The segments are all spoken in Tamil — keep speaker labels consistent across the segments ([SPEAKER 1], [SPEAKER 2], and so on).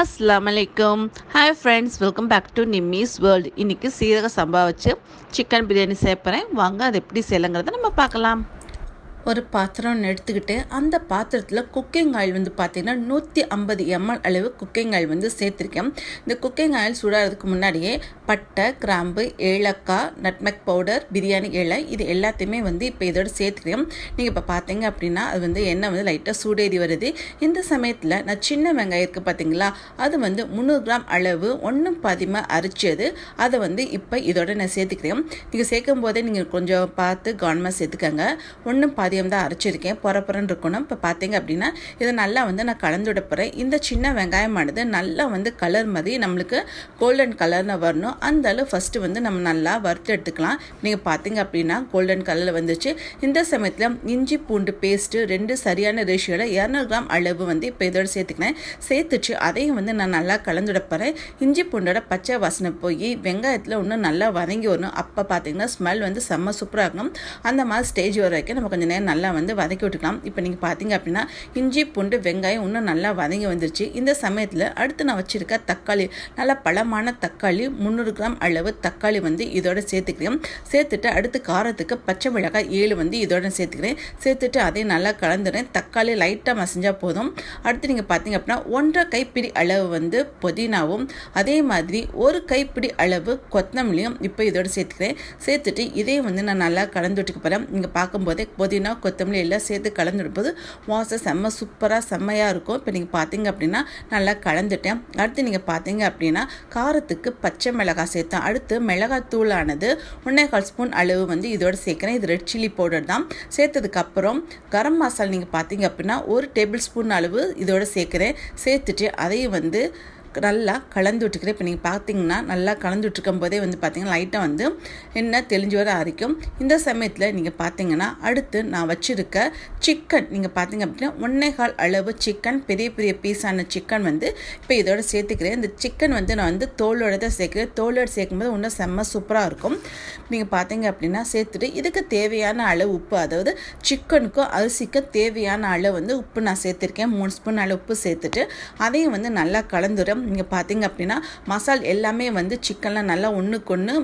[SPEAKER 1] அஸ்லாம் வலைக்கம் hi friends welcome back to Nimmi's world இன்றைக்கி சீரக சம்பா வச்சு சிக்கன் பிரியாணி சேர்ப்பறேன் வாங்க அது எப்படி செய்யலைங்கிறத நம்ம பார்க்கலாம். ஒரு பாத்திரம் எடுத்துக்கிட்டு அந்த பாத்திரத்தில் குக்கிங் ஆயில் வந்து பார்த்திங்கன்னா நூற்றி ஐம்பது எம்எல் அளவு குக்கிங் ஆயில் வந்து சேர்த்துருக்கேன். இந்த குக்கிங் ஆயில் சூடாகிறதுக்கு முன்னாடியே பட்டை கிராம்பு ஏலக்காய் நட்மெக் பவுடர் பிரியாணி இலை இது எல்லாத்தையுமே வந்து இப்போ இதோட சேர்த்துக்கிறேன் நீங்கள் இப்போ பார்த்தீங்க அப்படின்னா அது வந்து எண்ணெய் வந்து லைட்டாக சூடேறி வருது. இந்த சமயத்தில் நான் சின்ன வெங்காயம் இருக்குது பார்த்தீங்களா அது வந்து முந்நூறு கிராம் அளவு ஒன்றும் பாதிமாக அரிச்சது. அதை வந்து இப்போ இதோட நான் சேர்த்துக்கிறேன். நீங்கள் சேர்க்கும் போதே நீங்கள் கொஞ்சம் பார்த்து கவனமாக சேர்த்துக்கங்க. ஒன்றும் பாதி பாதியம் தான் அரைச்சிருக்கேன். புறப்புறன்னு இருக்கணும். இப்போ பார்த்தீங்க அப்படின்னா இதை நல்லா வந்து நான் கலந்து விட போகிறேன் இந்த சின்ன வெங்காயமானது நல்லா வந்து கலர் மாதிரி நம்மளுக்கு கோல்டன் கலர்னு வரணும். அந்த அளவு ஃபஸ்ட்டு வந்து நம்ம நல்லா வறுத்து எடுத்துக்கலாம். நீங்கள் பார்த்தீங்க அப்படின்னா கோல்டன் கலரில் வந்துச்சு. இந்த சமயத்தில் இஞ்சி பூண்டு பேஸ்ட்டு ரெண்டு சரியான ரேஷியோட இரநூறு கிராம் அளவு வந்து இப்போ இதோட சேர்த்துக்கினேன் சேர்த்துச்சு அதையும் வந்து நான் நல்லா கலந்துட போகிறேன் இஞ்சி பூண்டோட பச்சை வாசனை போய் வெங்காயத்தில் இன்னும் நல்லா வதங்கி வரணும். அப்போ பார்த்தீங்கன்னா ஸ்மெல் வந்து செம்ம சூப்பராக இருக்கும். அந்த மாதிரி ஸ்டேஜ் வர வரைக்கும் நம்ம கொஞ்சம் நேரம் நல்லா வந்து வதக்கி விட்டுக்கலாம். இப்போ நீங்கள் பார்த்தீங்க அப்படின்னா இஞ்சி பூண்டு வெங்காயம் இன்னும் நல்லா வதங்கி வந்துருச்சு. இந்த சமயத்தில் அடுத்து நான் வச்சுருக்க தக்காளி நல்லா பழமான தக்காளி முந்நூறு கிராம் அளவு தக்காளி வந்து இதோட சேர்த்துக்கிறேன். சேர்த்துட்டு அடுத்து காரத்துக்கு பச்சை மிளகாய் ஏழு வந்து இதோட சேர்த்துக்கிறேன். சேர்த்துட்டு அதையும் நல்லா கலந்துறேன் தக்காளி லைட்டாக மசிஞ்சால் போதும். அடுத்து நீங்கள் பார்த்தீங்க அப்படின்னா ஒன்றரை கைப்பிடி அளவு வந்து புதினாவும் அதே மாதிரி ஒரு கைப்பிடி அளவு கொத்தமல்லியும் இப்போ இதோட சேர்த்துக்கிறேன். சேர்த்துட்டு இதையும் வந்து நான் நல்லா கலந்து விட்டுக்க போகிறேன் நீங்கள் பார்க்கும்போதே புதினா கொத்தமல்லி எல்லாம் சேர்த்து கலந்துடும்போது வாசம் செம்ம சூப்பராக செம்மையாக இருக்கும். இப்போ நீங்கள் பார்த்தீங்க அப்படின்னா நல்லா கலந்துட்டேன். அடுத்து நீங்கள் பார்த்தீங்க அப்படின்னா காரத்துக்கு பச்சை மிளகாய் சேர்த்தேன். அடுத்து மிளகாய் தூளானது ஒன்றேகால் ஸ்பூன் அளவு வந்து இதோட சேர்க்குறேன். இது ரெட் சில்லி பவுடர் தான். சேர்த்ததுக்கப்புறம் கரம் மசாலா நீங்கள் பார்த்தீங்க அப்படின்னா ஒரு டேபிள் ஸ்பூன் அளவு இதோட சேர்க்குறேன். சேர்த்துட்டு அதையும் வந்து நல்லா கலந்து விட்டுக்கிறேன் இப்போ நீங்கள் பார்த்தீங்கன்னா நல்லா கலந்து விட்டுருக்கும் போதே வந்து பார்த்தீங்கன்னா லைட்டாக வந்து என்ன தெளிஞ்சு வர அரைக்கும் இந்த சமயத்தில் நீங்கள் பார்த்தீங்கன்னா அடுத்து நான் வச்சுருக்க சிக்கன் நீங்கள் பார்த்தீங்க அப்படின்னா ஒன்னே கால் அளவு சிக்கன் பெரிய பெரிய பீஸான சிக்கன் வந்து இப்போ இதோட சேர்த்துக்கிறேன். இந்த சிக்கன் வந்து நான் வந்து தோலோட தான் சேர்க்குறேன். தோலோட சேர்க்கும்போது இன்னும் செம்ம சூப்பராக இருக்கும். நீங்கள் பார்த்தீங்க அப்படின்னா சேர்த்துட்டு இதுக்கு தேவையான அளவு உப்பு அதாவது சிக்கனுக்கும் அரிசிக்கும் தேவையான அளவு வந்து உப்பு நான் சேர்த்துருக்கேன். மூணு ஸ்பூன் அளவு உப்பு சேர்த்துட்டு அதையும் வந்து நல்லா கலந்துடும் நீங்கள் பார்த்தீங்க அப்படின்னா மசால் எல்லாமே வந்து சிக்கன்லாம் நல்லா ஒன்றுக்கு ஒன்று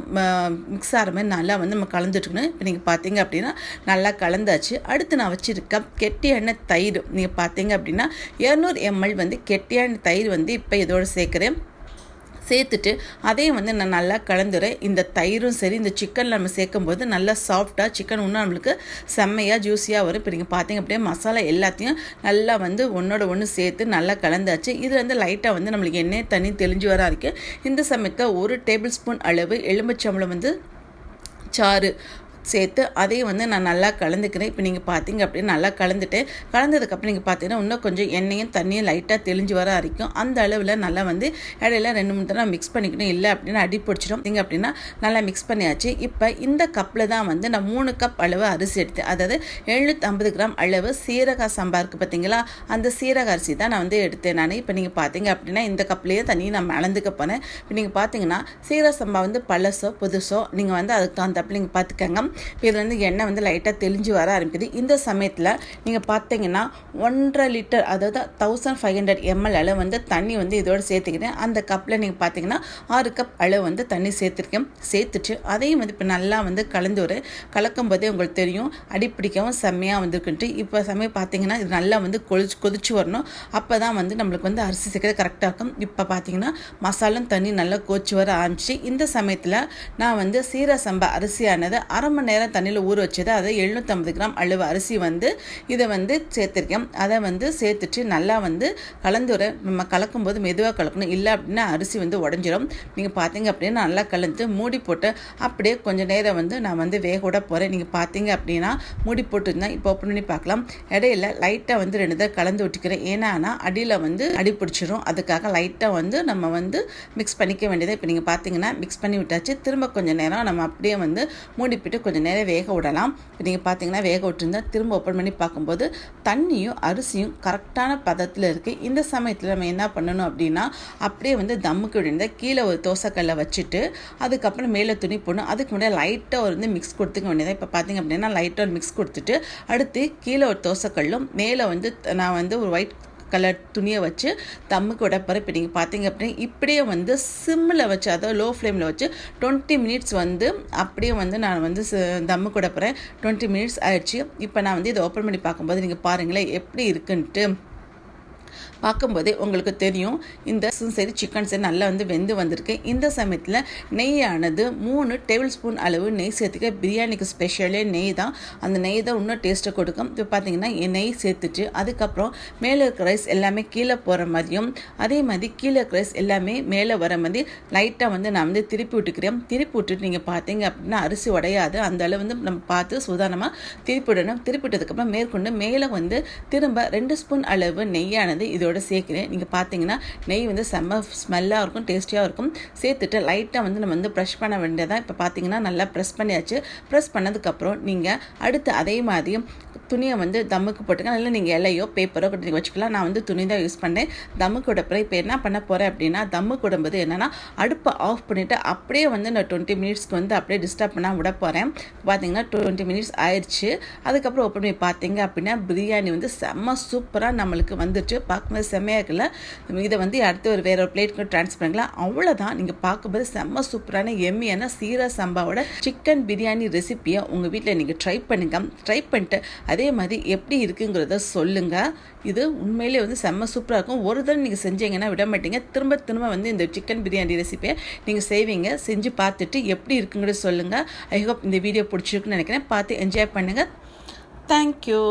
[SPEAKER 1] மிக்ஸ் ஆகிற மாதிரி நல்லா வந்து நம்ம கலந்துட்டுருக்கணும் இப்போ நீங்கள் பார்த்தீங்க அப்படின்னா நல்லா கலந்தாச்சு. அடுத்து நான் வச்சுருக்க கெட்டியான தயிர். நீங்கள் பார்த்தீங்க அப்படின்னா இரநூறு எம்எல் வந்து கெட்டியான தயிர் வந்து இப்போ இதோடு சேர்க்குறேன். சேர்த்துட்டு அதையும் வந்து நான் நல்லா கலந்துறேன். இந்த தயிரும் சரி இந்த சிக்கனில் நம்ம சேர்க்கும்போது நல்லா சாஃப்டாக சிக்கன் இன்னும் நம்மளுக்கு செம்மையாக ஜூஸியாக வரும். இப்போ நீங்கள் பார்த்தீங்க அப்படியே மசாலா எல்லாத்தையும் நல்லா வந்து ஒன்றோட ஒன்று சேர்த்து நல்லா கலந்தாச்சு. இது வந்து லைட்டாக வந்து நம்மளுக்கு எண்ணெய் தண்ணி தெளிஞ்சு வர இருக்குது இந்த சமயத்தில் ஒரு டேபிள் ஸ்பூன் அளவு எலும்புச்சம்பளம் வந்து சாறு சேர்த்து அதையும் வந்து நான் நல்லா கலந்துக்கிறேன். இப்போ நீங்கள் பார்த்தீங்க அப்படின்னு நல்லா கலந்துட்டு கலந்ததுக்கப்புறம் நீங்கள் பார்த்தீங்கன்னா இன்னும் கொஞ்சம் எண்ணெயும் தண்ணியும் லைட்டாக தெளிஞ்சு வர அரைக்கும். அந்த அளவில் நல்லா வந்து இடையில ரெண்டு மூணு தடவை மிக்ஸ் பண்ணிக்கணும். இல்லை அப்படின்னா அடி பிடிச்சிடும். நீங்கள் அப்படின்னா நல்லா மிக்ஸ் பண்ணியாச்சு. இப்போ இந்த கப்பில் தான் வந்து நான் மூணு கப் அளவு அரிசி எடுத்து அதாவது எழுநூற்றம்பது கிராம் அளவு சீரக சம்பா இருக்குது பார்த்தீங்களா அந்த சீரக அரிசி தான் நான் வந்து எடுத்தேன் நான். இப்போ நீங்கள் பார்த்தீங்க அப்படின்னா இந்த கப்லேயே தண்ணியை நான் அளந்துக்க போனேன் இப்போ நீங்கள் பார்த்தீங்கன்னா சீரக சம்பா வந்து பழசோ புதுசோ நீங்கள் வந்து அதுக்கு தகுந்தப்பில் நீங்கள் பார்த்துக்கங்க இப்போ இதில் வந்து எண்ணெய் வந்து லைட்டாக தெளிஞ்சு வர ஆரம்பிக்குது. இந்த சமயத்தில் நீங்கள் பார்த்தீங்கன்னா ஒன்றரை லிட்டர் அதாவது தௌசண்ட் ஃபைவ் ஹண்ட்ரட் எம்எல் அளவு வந்து தண்ணி வந்து இதோடு சேர்த்துக்கிட்டேன் அந்த கப்பில் நீங்கள் பார்த்தீங்கன்னா ஆறு கப் அளவு வந்து தண்ணி சேர்த்துருக்கேன். சேர்த்துட்டு அதையும் வந்து இப்போ நல்லா வந்து கலந்து ஒரு கலக்கும் போதே உங்களுக்கு தெரியும் அடிப்பிடிக்கவும் செம்மையாக வந்துருக்குன்ட்டு. இப்போ சமயம் பார்த்தீங்கன்னா இது நல்லா வந்து கொதிச்சு கொதிச்சு வரணும். அப்போ தான் வந்து நம்மளுக்கு வந்து அரிசி சேர்க்கறது கரெக்டாக இருக்கும். இப்போ பார்த்தீங்கன்னா மசாலும் தண்ணி நல்லா கோச்சு வர ஆரம்பிச்சு இந்த சமயத்தில் நான் வந்து சீர சம்பா அரிசியானது அரை மணி நேரம் தண்ணியில் ஊற வச்சது அதை எழுநூற்றம்பது கிராம் அளவு அரிசி வந்து இதை வந்து சேர்த்துருக்கேன். அதை வந்து சேர்த்துட்டு நல்லா வந்து கலந்துற நம்ம கலக்கும்போது மெதுவாக கலக்கணும். இல்லை அப்படின்னா அரிசி வந்து உடஞ்சிரும். நீங்கள் பார்த்தீங்க அப்படின்னா நல்லா கலந்து மூடி போட்டு அப்படியே கொஞ்சம் நேரம் வந்து நான் வந்து வேக விட போகிறேன் நீங்கள் பார்த்தீங்க அப்படின்னா மூடி போட்டுருந்தேன் இப்போ ஓப்பன் பண்ணி பார்க்கலாம் இடையில லைட்டாக வந்து ரெண்டு தடவை கலந்து விட்டுக்கிறேன். ஏன்னா அடியில் வந்து அடி பிடிச்சிரும். அதுக்காக லைட்டாக வந்து நம்ம வந்து மிக்ஸ் பண்ணிக்க வேண்டியதை இப்போ நீங்கள் பார்த்தீங்கன்னா மிக்ஸ் பண்ணி விட்டாச்சு. திரும்ப கொஞ்சம் நேரம் நம்ம அப்படியே வந்து மூடிப்பிட்டு கொஞ்சம் நேரம் வேக விடலாம். இப்போ நீங்கள் பார்த்தீங்கன்னா வேக விட்டுருந்தா திரும்ப ஓப்பன் பண்ணி பார்க்கும்போது தண்ணியும் அரிசியும் கரெக்டான பதத்தில் இருக்குது இந்த சமயத்தில் நம்ம என்ன பண்ணணும் அப்படின்னா அப்படியே வந்து தம்முக்கு விழுந்த கீழே ஒரு தோசைக்கல்லை வச்சுட்டு அதுக்கப்புறம் மேலே துணி போடணும். அதுக்கு முன்னாடி லைட்டாக ஒரு வந்து மிக்ஸ் கொடுத்துக்க வேண்டியது இப்போ பார்த்தீங்க அப்படின்னா லைட்டாக ஒரு மிக்ஸ் கொடுத்துட்டு அடுத்து கீழே ஒரு தோசைக்கல்லும் மேலே வந்து நான் வந்து ஒரு ஒயிட் கலர் துணியை வச்சு தம்முக்கு விட போகிறேன் இப்போ நீங்கள் பார்த்தீங்க அப்படின்னா இப்படியே வந்து சிம்மில் வச்சு அதாவது லோ ஃப்ளேமில் வச்சு டுவெண்ட்டி மினிட்ஸ் வந்து அப்படியே வந்து நான் வந்து தம்மு கூட போகிறேன் டுவெண்ட்டி மினிட்ஸ் ஆயிடுச்சு. இப்போ நான் வந்து இதை ஓப்பன் பண்ணி பார்க்கும்போது நீங்கள் பாருங்களேன் எப்படி இருக்குன்ட்டு. பார்க்கும்போதே உங்களுக்கு தெரியும் இந்த சரி சிக்கன் சரி நல்லா வந்து வெந்து வந்திருக்கு. இந்த சமயத்தில் நெய்யானது மூணு டேபிள் ஸ்பூன் அளவு நெய் சேர்த்துக்க. பிரியாணிக்கு ஸ்பெஷலே நெய் தான். அந்த நெய் தான் இன்னும் டேஸ்ட்டை கொடுக்கும். இப்போ பார்த்தீங்கன்னா நெய் சேர்த்துட்டு அதுக்கப்புறம் மேலே இருக்கிற ரைஸ் எல்லாமே கீழே போகிற மாதிரியும் அதே மாதிரி கீழே இருக்கிற ரைஸ் எல்லாமே மேலே வர மாதிரி லைட்டாக வந்து நான் வந்து திருப்பி விட்டுக்கிறேன். திருப்பி விட்டுட்டு நீங்கள் பார்த்தீங்க அப்படின்னா அரிசி உடையாது. அந்த அளவு வந்து நம்ம பார்த்து சுதாரணமாக திருப்பி விடணும். திருப்பி விட்டதுக்கப்புறம் மேற்கொண்டு மேலே வந்து திரும்ப ரெண்டு ஸ்பூன் அளவு நெய்யானது இதோட சேர்க்குறேன். நீங்கள் பார்த்தீங்கன்னா நெய் வந்து செம்ம ஸ்மெல்லாக இருக்கும் டேஸ்டியாக இருக்கும். சேர்த்துட்டு லைட்டாக வந்து நம்ம வந்து ப்ரெஷ் பண்ண வேண்டியதான் இப்போ பார்த்தீங்கன்னா நல்லா ப்ரெஸ் பண்ணியாச்சு. ப்ரெஸ் பண்ணதுக்கப்புறம் நீங்கள் அடுத்து அதே மாதிரி துணியை வந்து தம்முக்கு போட்டுக்கலாம் இல்லை நீங்கள் இலையோ பேப்பரோ நீங்கள் வச்சுக்கலாம். நான் வந்து துணி தான் யூஸ் பண்ணேன் தம்முக்கு விடப்போ இப்போ என்ன பண்ண போகிறேன் அப்படின்னா தம்முக்கு விடும்போது என்னென்னா அடுப்பை ஆஃப் பண்ணிவிட்டு அப்படியே வந்து நான் டுவெண்ட்டி மினிட்ஸ்க்கு வந்து அப்படியே டிஸ்டர்ப் பண்ணால் விட போகிறேன் பார்த்தீங்கன்னா டுவெண்ட்டி மினிட்ஸ் ஆயிடுச்சு அதுக்கப்புறம் ஓப்பன் பண்ணி பார்த்தீங்க அப்படின்னா பிரியாணி வந்து செம்ம சூப்பராக நம்மளுக்கு வந்துட்டு பார்க்கும்போது செம்மையாக இருக்குல்ல? இதை வந்து அடுத்து ஒரு வேற ஒரு பிளேட்க்கு ட்ரான்ஸ்ஃபர் பண்ணிக்கலாம். அவ்வளோதான் நீங்கள் பார்க்கும்போது செம்ம சூப்பரான எம்மியான சீரா சம்பாவோட சிக்கன் பிரியாணி ரெசிப்பியை உங்கள் வீட்டில் நீங்கள் ட்ரை பண்ணுங்க. ட்ரை பண்ணிட்டு அதே மாதிரி எப்படி இருக்குங்கிறத சொல்லுங்கள் இது உண்மையிலே வந்து செம்ம சூப்பராக இருக்கும். ஒரு தடவை நீங்கள் செஞ்சீங்கன்னா விட மாட்டீங்க. திரும்ப திரும்ப வந்து இந்த சிக்கன் பிரியாணி ரெசிப்பியை நீங்கள் செய்வீங்க. செஞ்சு பார்த்துட்டு எப்படி இருக்குங்கிறத சொல்லுங்கள் ஐ ஹோப் இந்த வீடியோ பிடிச்சிருக்குன்னு நினைக்கிறேன். பார்த்து என்ஜாய் பண்ணுங்கள் தேங்க்யூ